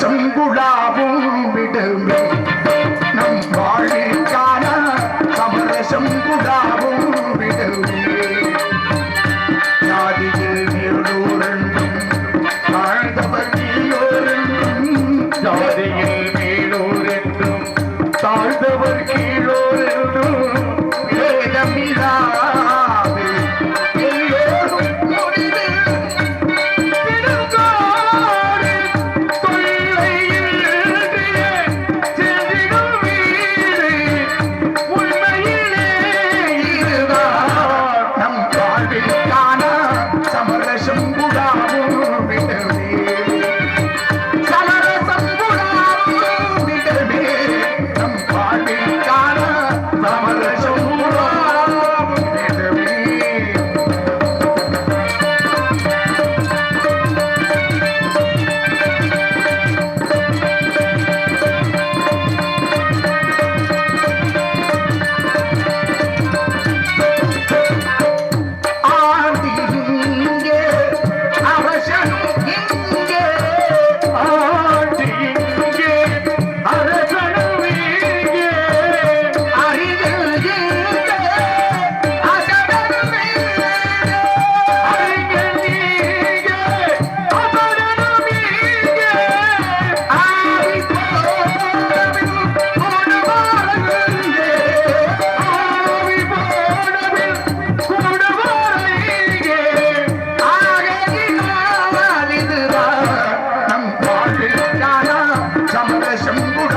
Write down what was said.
சங்குடாவும் விடுமே. நம் வாழ்விற்கான சமர சங்குடாவும் விடுமே. ஜாதியில் நீடூரன் examination.